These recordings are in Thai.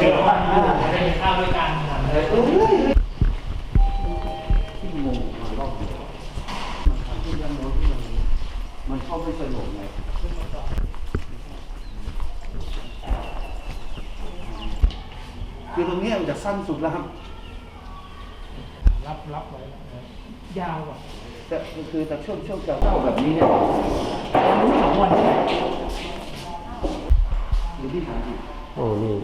เจอว่าได้ข้าวด้วยกันครับที่งงมารอบเดียวมันทำที่ยังโน้นที่มันมันเข้าไม่สนุกไงคือตรงนี้มันจะสั้นสุดแล้วครับ รับรับไว้ยาวกว่าแต่คือแต่ช่วงช่วงจะเข้าแบบนี้เนี่ยสองวันหรือที่ฐานอีก โอ้นี่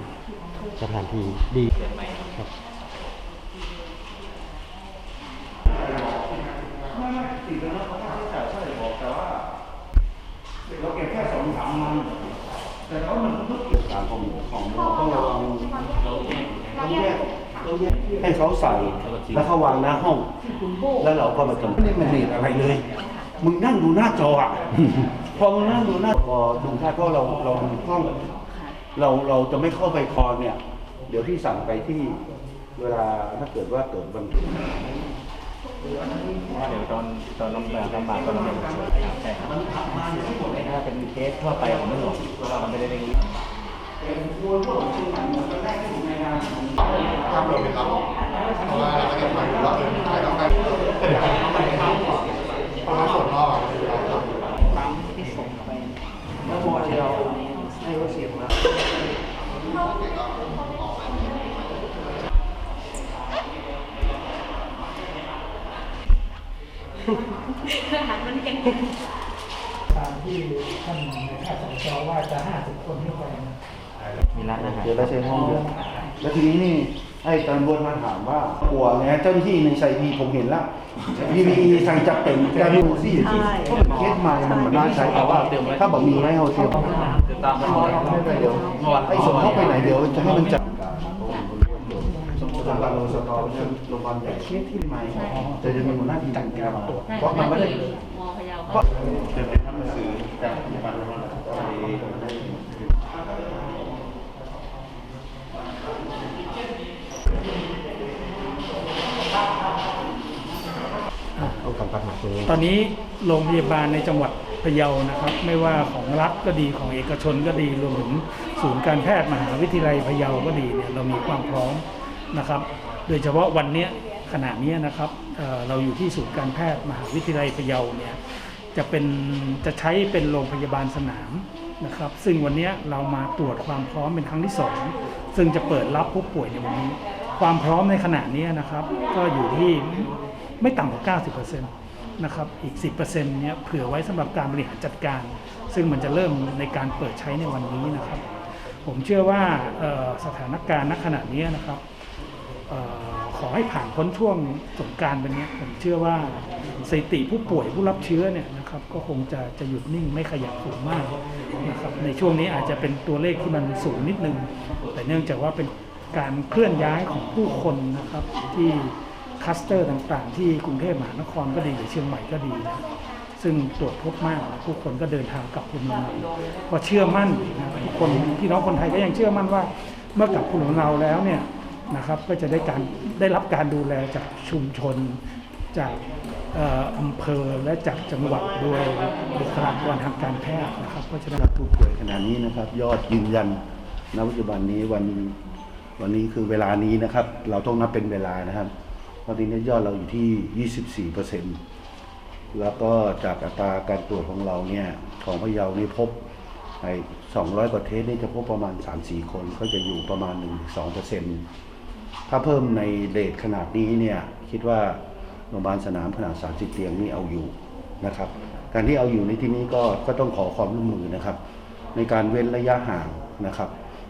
สถานที่ดีครับไม่ไม่ติดแล้วนะเขาค่าใช้จ่ายเท่าไหร่บอกแต่ว่าเราเก็บแค่สองสามมันแต่ว่ามันก็เกี่ยวกับของของเราต้องระวังต้องแยกต้องแยกให้เขาใส่แล้วเขาวางหน้าห้อง แล้วเราก็มาจำไม่ได้มันเนตอะไรเลย มึงนั่งดูหน้าจออะพอมึงนั่งดูหน้าพอดูท่าเพราะเราเรามีกล้อง เราเราจะไม่เข้าไปคอนเนี่ย เดี๋ยวพี่สั่งไปที่เวลาถ้าเกิดว่าเกิดบันทึกว่าเดี๋ยวตอนตอนลำบากลำบากก็ลำบากใช่ครับมันขับมาอยู่ทั้งหมดเลยนะถ้าเป็นเคสทั่วไปของไม่หลวงมันไม่ได้เร่งรีบเป็นครัวพวกชื่อมันเหมือนกันแรกที่อยู่ในงานทำเลยครับเพราะว่าเราก็จะทำรอบอื่นใครต้องการเพราะว่าส่วนรอบอะเราทำ ปั๊มที่ส่งไป แล้วพอเราให้เขาเสียบนะ ตามที่ท่านในแพทย์สจว่าจะห้าสิบคนขึ้นไปนะมีร้านอาหารเดี๋ยวเราใช้ห้องเดียวแล้วทีนี้นี่ไอ้ตำรวจมาถามว่ากลัวไงเจ้าหน้าที่ในไซพีผมเห็นละ PPE สั่งจับเป็นการดูซี่ที่เพราะเป็นเคสใหม่มันมันน่าใช้แต่ว่าถ้าบอกมีให้เขาเตรียมตามมาไม่เป็นไรเดี๋ยวไอ้ส่งเข้าไปไหนเดี๋ยวจะให้มันจัด สมมติโราบาลโรงพยาบาลโรงพยาบาลใหญ่เคที่ใหม่จะจะมีหัวหน้าทีมจัดการเพราะมันไม่ได้มอพะเยาก็จะเป็นทำหนังสือจากโรงพยาบาลโรงพยาบาลเอาคำปัญหาตรงนี้ตอนนี้โรงพยาบาลในจังหวัดพะเยานะครับ ไม่ว่าของรัฐก็ดีของเอกชนก็ดีรวมถึงศูนย์การแพทย์มหาวิทยาลัยพะเยาก็ดีเนี่ยเรามีความพร้อม นะครับ โดยเฉพาะวันนี้ขณะนี้นะครับเเราอยู่ที่ศูนย์การแพทย์มหาวิทยาลัยพะเยาเนี่ยจะเป็นจะใช้เป็นโรงพยาบาลสนามนะครับซึ่งวันนี้เรามาตรวจความพร้อมเป็นครั้งที่สองซึ่งจะเปิดรับผู้ป่วยในวันนี้ ความพร้อมในขณะนี้นะครับ ก็อยู่ที่ไม่ต่ำกว่า 90%นะครับอีก 10%เนี่ยเผื่อไว้สำหรับการบริหารจัดการ ซึ่งมันจะเริ่มในการเปิดใช้ในวันนี้นะครับ ผมเชื่อว่าสถานการณ์ณขณะนี้นะครับ ขอให้ผ่านพ้นช่วงสงการไปเนี้ยผมเชื่อว่าสถิติผู้ป่วยผู้รับเชื้อเนี่ยนะครับก็คงจะจะหยุดนิ่งไม่ขยับสูงมากนะครับในช่วงนี้อาจจะเป็นตัวเลขที่มันสูงนิดนึง แต่เนื่องจากว่าเป็นการเคลื่อนย้ายของผู้คนนะครับที่คัสเตอร์ต่างๆ ที่กรุงเทพมหานครก็ดีหรือเชียงใหม่ก็ดีนะซึ่งตรวจพบมากผู้คนก็เดินทางกลับภูมิลำเนาก็เชื่อมั่นนะทุกคนพี่น้องคนไทยก็ยังเชื่อมั่นว่าเมื่อกลับภูมิลำเนาแล้วเนี่ย นะครับก็จะได้การได้รับการดูแลจากชุมชน จากอำเภอและจากจังหวัดโดยบุคลากรทางการแพทย์นะครับเพราะฉะนั้นผู้ป่วยขณะนี้นะครับ ยอดยืนยันณปัจจุบันนี้วันวันนี้คือเวลานี้นะครับ เราต้องนับเป็นเวลานะครับตอนนี้ยอดเราอยู่ที่ 24เปอร์เซ็นต์แล้วก็จากอัตราการตรวจของเราเนี่ยของพะเยานี่พบไอ้200 กว่าเทสนี่จะพบประมาณ 3-4 คน ก็จะอยู่ประมาณ 1-2เปอร์เซ็นต์ ถ้าเพิ่มในเดทขนาดนี้เนี่ยคิดว่าโรงพยาบาลสนามขนาด 30 เตียงนี่เอาอยู่นะครับ การที่เอาอยู่ในที่นี้ก็ก็ต้องขอความร่วมมือนะครับ ในการเว้นระยะห่างนะครับ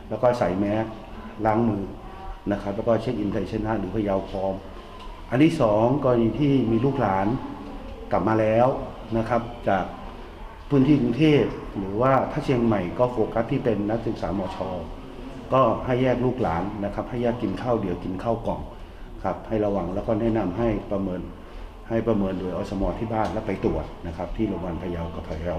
แล้วก็ใส่แมสล้างมือนะครับ แล้วก็เช็คอินไทเชนห้าหรือพยาวพร้อม อันที่สองกรณีที่มีลูกหลานกลับมาแล้วนะครับ จากพื้นที่กรุงเทพหรือว่าถ้าเชียงใหม่ก็โฟกัสที่เป็นนักศึกษามช ก็ให้แยกลูกหลานนะครับ ให้แยกกินข้าวเดียวกินข้าวกล่องครับให้ระวังแล้วก็แนะนำให้ประเมินให้ประเมินโดยอสมที่บ้านแล้วไปตรวจนะครับ ที่โรงพยาบาลพะเยากับพะเยา